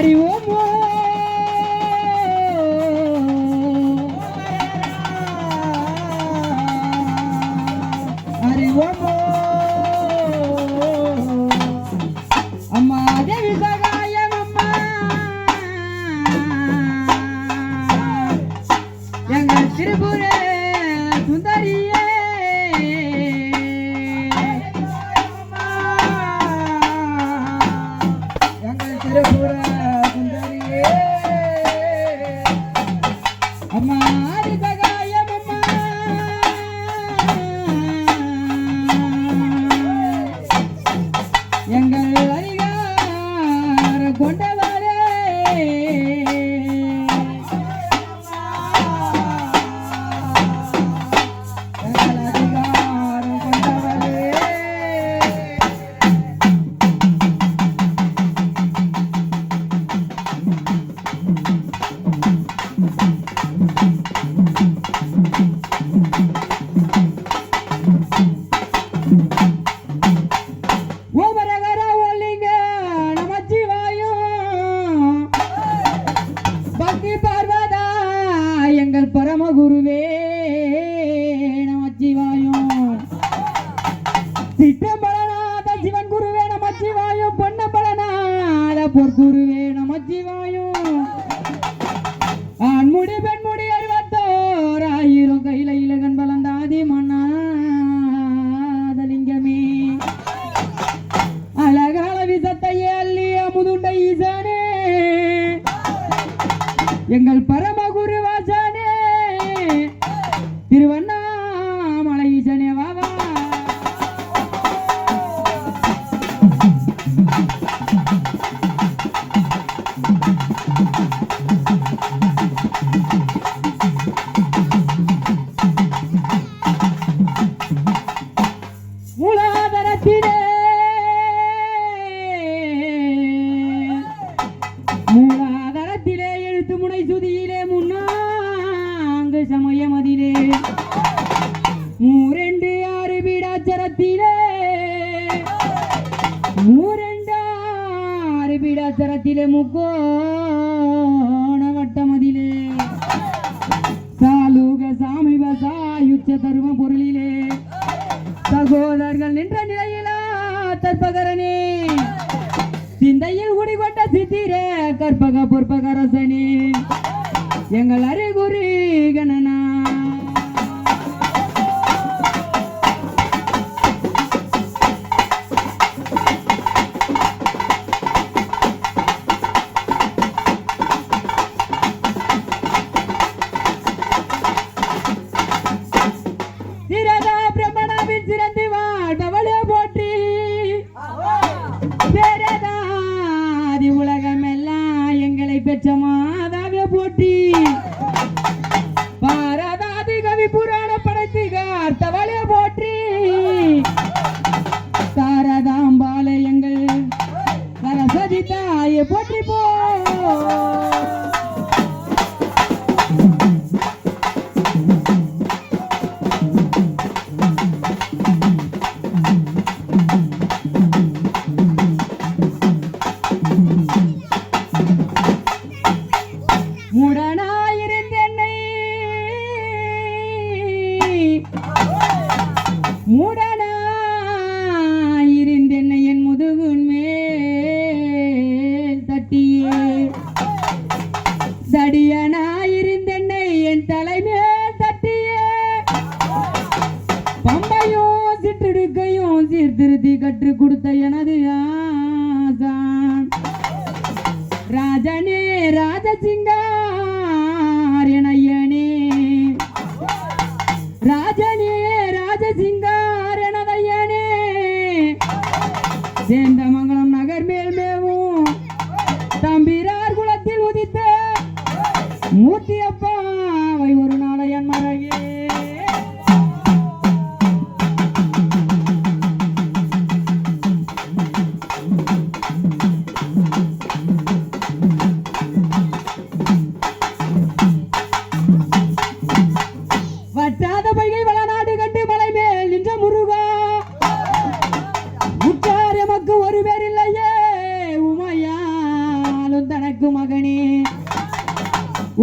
அறிவும்? அறிவமோ? அம்மா தேவி சகாயம் அம்மா. எங்கள் திருபுரம் எங்கள் பரமகுரு வாசனே. சமுத்திரத்திலே முக்கோண வட்டமதிலே. சாலுக சாமிப சாயுச்ச தரும பொருளிலே. சகோதரர்கள் நின்ற நிலையிலா தற்பகரனே சிந்தையில் குடிகொண்ட சித்திரே கற்பக பொற்பகரசனே. எங்கள் அறிகுறி கணன రాజనే రాజసింగా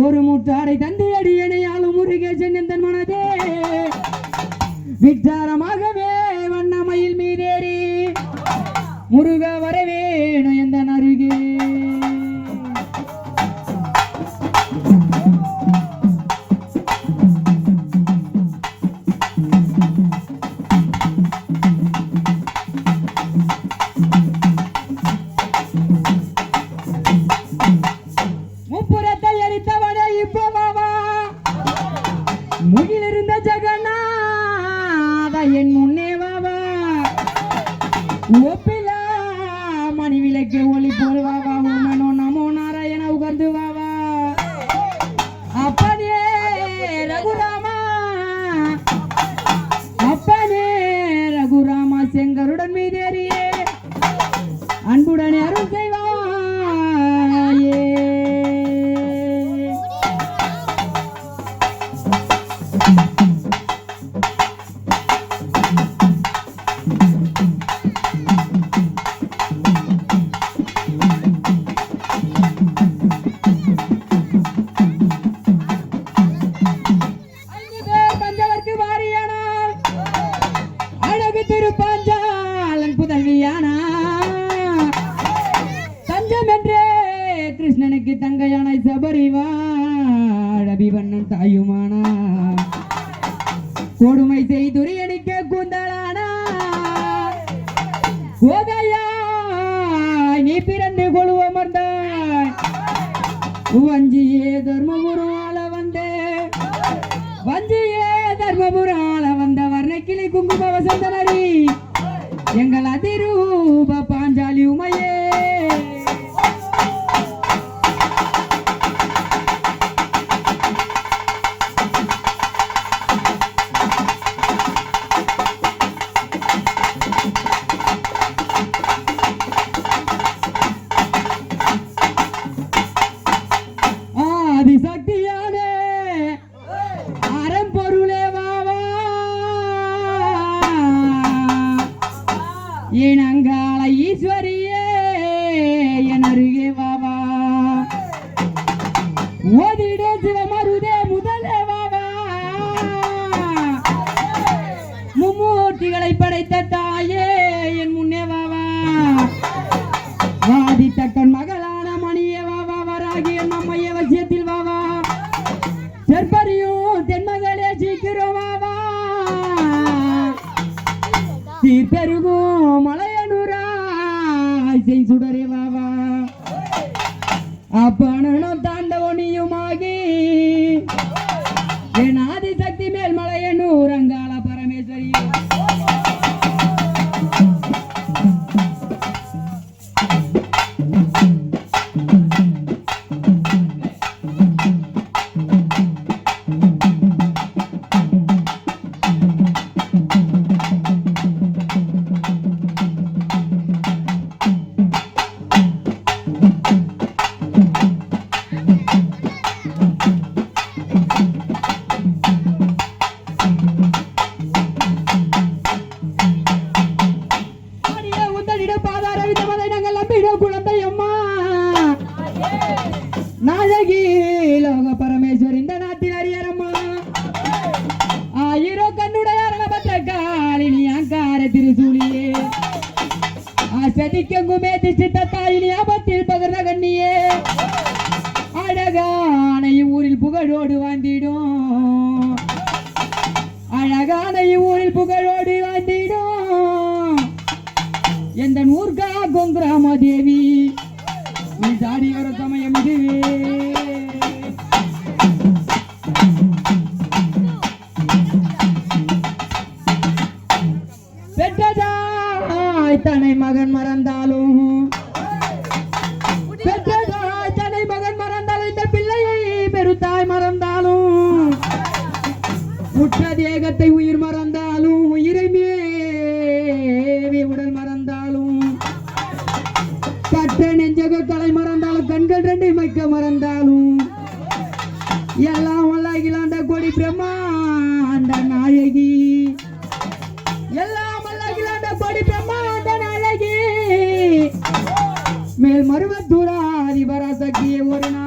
ஒரு மூட்டாரை தந்தை அடியனை ஆளும் முருகேசன் எந்தன் மனதே. விட்டாரமாகவே வண்ணமயில் மீதேறி முருகவரை O கிருஷ்ணனுக்கு தங்கையானை சபரிவாழபிவண்ணன் தாயுமானா. கொடுமை செய்துரியனிக்க கூந்தலானா. கோதையா நீ பிறந்து கொழுவ மர்ந்தாய் வஞ்சியே தர்மபுரி என் ஈஸ்வரியே என் அருகே வாவா ஓதிட சிவமருதே முதலே வாவா மும்மூர்த்திகளை படைத்த தாயே என் முன்னே வாவா வாதித்தக்கன் மகளான மணியே வாவா வராகிய நம்மைய வசியத்தில் வாவா અભણ ஆசதிக்கெங்குமே திசித்த தாயினி ஆபத்தில் பகர்ந்த கண்ணியே அழகான ஊரில் புகழோடு வாழ்ந்திடும் அழகான ஊரில் புகழோடு வாழ்ந்திடும் எந்த ஊர்கா கொங்கிராம தேவி நீ தாடி மேல் மருவத்தூரா அதிபராசக்கிய ஒரு நாள்